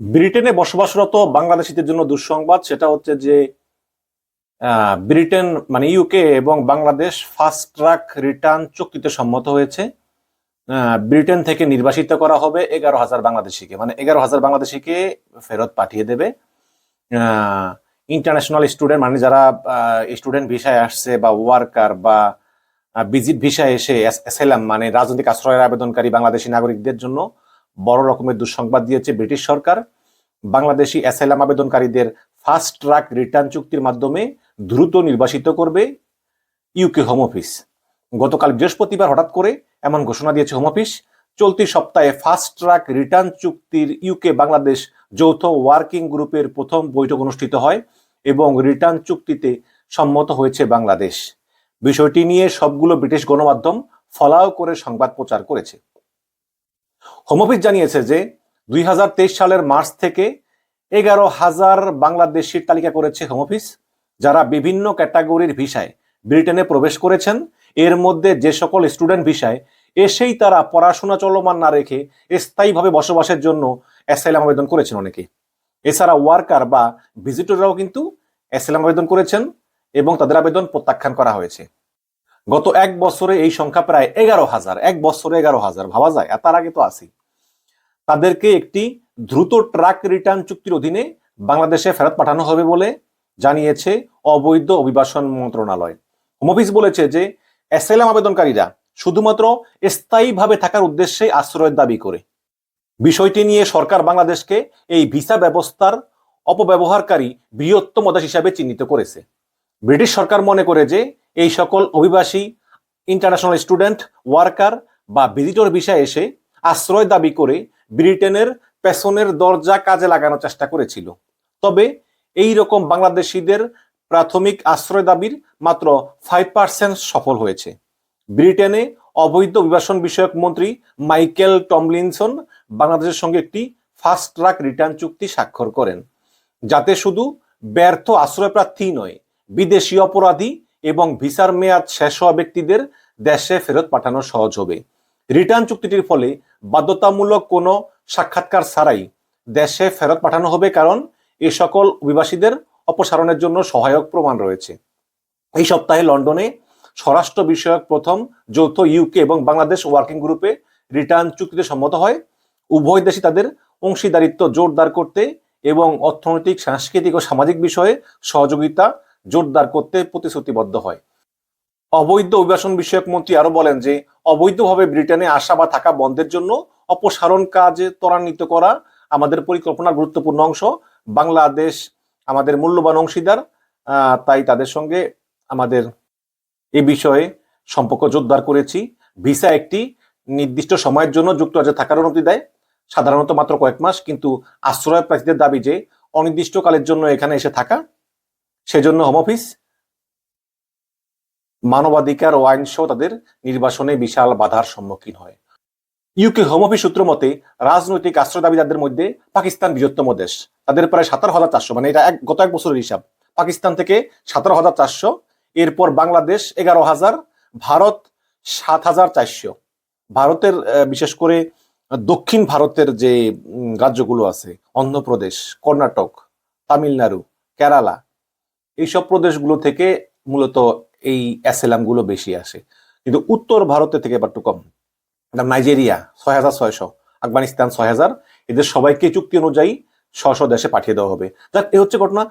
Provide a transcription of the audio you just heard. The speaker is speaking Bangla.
ব্রিটেনে বসবাসরত বাংলাদেশিদের জন্য দুঃসংবাদ, সেটা হচ্ছে যে ব্রিটেন মানে ইউকে এবং বাংলাদেশ ফাস্ট ট্র্যাক রিটার্ন চুক্তিতে সম্মত হয়েছে। ব্রিটেন থেকে নির্বাসিত করা হবে এগারো হাজার বাংলাদেশিকে মানে এগারো হাজার বাংলাদেশিকে ফেরত পাঠিয়ে দেবে। ইন্টারন্যাশনাল স্টুডেন্ট মানে যারা স্টুডেন্ট ভিসায় আসছে বা ওয়ার্কার বা ভিজিট ভিসায় এসে এসেলাম মানে রাজনৈতিক আশ্রয়ের আবেদনকারী বাংলাদেশি নাগরিকদের জন্য বড় রকমের দুঃসংবাদ দিয়েছে ব্রিটিশ সরকার। বাংলাদেশি অ্যাসাইলাম আবেদনকারীদের ফাস্ট ট্র্যাক রিটার্ন চুক্তির মাধ্যমে দ্রুত নির্বাসিত করবে ইউকে হোম অফিস। গতকাল বৃহস্পতিবার হঠাৎ করে এমন ঘোষণা দিয়েছে হোম অফিস। চলতি সপ্তাহে ফাস্ট ট্র্যাক রিটার্ন চুক্তির ইউকে বাংলাদেশ যৌথ ওয়ার্কিং গ্রুপের প্রথম বৈঠক অনুষ্ঠিত হয় এবং রিটার্ন চুক্তিতে সম্মত হয়েছে বাংলাদেশ। বিষয়টি নিয়ে সবগুলো ব্রিটিশ গণমাধ্যম ফলাও করে সংবাদ প্রচার করেছে। হোম অফিস জানিয়েছে যে দুই হাজার তেইশ সালের মার্চ থেকে এগারো হাজার বাংলাদেশির তালিকা করেছে হোম অফিস যারা বিভিন্ন ক্যাটাগরির ভিসায় ব্রিটেনে প্রবেশ করেছেন। এর মধ্যে যে সকল স্টুডেন্ট ভিসায় এসেই তারা পড়াশোনা চলমান না রেখে স্থায়ীভাবে বসবাসের জন্য অ্যাসাইলাম আবেদন করেছেন অনেকে এছাড়া ওয়ার্কার বা ভিজিটররাও কিন্তু অ্যাসাইলাম আবেদন করেছেন এবং তাদের আবেদন প্রত্যাখ্যান করা হয়েছে। গত এক বছরে এই সংখ্যা প্রায় এগারো হাজার, এক বছরে এগারো হাজার, ভাবা যায়। আর তার আগে তো আসি তাদেরকে একটি দ্রুত ট্রাক রিটার্ন চুক্তির অধীনে বাংলাদেশে ফেরত পাঠানো হবে বলে জানিয়েছে অবৈধ অভিবাসন মন্ত্রণালয়। হোম অফিস বলেছে যে অ্যাসাইলাম আবেদনকারীরা শুধুমাত্র স্থায়ীভাবে থাকার উদ্দেশ্যে আশ্রয়ের দাবি করে। বিষয়টি নিয়ে সরকার বাংলাদেশকে এই ভিসা ব্যবস্থার অপব্যবহারকারী বৃহত্তম দেশ হিসাবে চিহ্নিত করেছে। ব্রিটিশ সরকার মনে করে যে এই সকল অভিবাসী ইন্টারন্যাশনাল স্টুডেন্ট ওয়ার্কার বা ভিজিটর ভিসায় এসে আশ্রয় দাবি করে ব্রিটেনের পেছনের দরজা কাজে লাগানোর চেষ্টা করেছিল। তবে এই রকম বাংলাদেশিদের প্রাথমিক আশ্রয় দাবির মাত্র ফাইভ পার্সেন্ট সফল হয়েছে। ব্রিটেনে অবৈধ অভিবাসন বিষয়ক মন্ত্রী মাইকেল টমলিনসন বাংলাদেশের সঙ্গে একটি ফাস্ট ট্র্যাক রিটার্ন চুক্তি স্বাক্ষর করেন। যাতে শুধু ব্যর্থ আশ্রয়প্রার্থী নয়, বিদেশি অপরাধী এবং ভিসার মেয়াদ শেষ হওয়া ব্যক্তিদের দেশে ফেরত পাঠানো সহজ হবে। রিটার্ন চুক্তিটির ফলে বাধ্যতামূলক কোনো সাক্ষাৎকার ছাড়াই দেশে ফেরত পাঠানো হবে কারণ এ সকল অভিবাসীদের অপসারণের জন্য সহায়ক প্রমাণ রয়েছে। এই সপ্তাহে লন্ডনে স্বরাষ্ট্র বিষয়ক প্রথম, যৌথ ইউকে এবং বাংলাদেশ ওয়ার্কিং গ্রুপে রিটার্ন চুক্তিতে সম্মত হয়। উভয় দেশই তাদের অংশীদারিত্ব জোরদার করতে এবং অর্থনৈতিক, সাংস্কৃতিক ও সামাজিক বিষয়ে সহযোগিতা জোরদার করতে প্রতিশ্রুতিবদ্ধ হয়। অবৈধ অভিবাসন বিষয়ক মন্ত্রী আরও বলেন যে, অবৈধভাবে ব্রিটেনে আসা বা থাকা বন্ধের জন্য অপসারণ কাজ ত্বরান্বিত করা আমাদের পরিকল্পনার গুরুত্বপূর্ণ অংশ। বাংলাদেশ আমাদের মূল্যবান অংশীদার তাই তাদের সঙ্গে আমাদের এ বিষয়ে সম্পর্ক জোরদার করেছি। ভিসা একটি নির্দিষ্ট সময়ের জন্য যুক্তরাজ্যে থাকার অনুমতি দেয়, সাধারণত মাত্র কয়েক মাস, কিন্তু আশ্রয় প্রার্থীদের দাবি যে, অনির্দিষ্টকালের জন্য এখানে এসে থাকা সেজন্য হোম অফিস মানবাধিকার ও আইন সহ তাদের নির্বাসনে বিশাল বাধার সম্মুখীন হয়। ইউকে হোম অফিস সূত্র মতে, রাজনৈতিক আশ্রয় দাবিদারদের মধ্যে পাকিস্তান বৃহত্তম দেশ। তাদের প্রায় সতেরো হাজার চারশো মানে এটা এক, গত এক বছরের হিসাব। পাকিস্তান থেকে সতেরো হাজার চারশো, এরপর বাংলাদেশ এগারো হাজার, ভারত সাত হাজার চারশো। ভারতের বিশেষ করে দক্ষিণ ভারতের যে রাজ্যগুলো আছে, অন্ধ্রপ্রদেশ, কর্ণাটক, তামিলনাড়ু, কেরালা এইসব প্রদেশগুলো থেকে মূলত এই অ্যাসেলামগুলো বেশি আসে। কিন্তু উত্তর ভারতের থেকে এবার একটু কম। নাইজেরিয়া, ছয় হাজার ছয়শো। আফগানিস্তান, ছয় হাজার। এদের সবাইকে চুক্তি অনুযায়ী ছশো দেশে পাঠিয়ে দেওয়া হবে। যাক, এ হচ্ছে ঘটনা।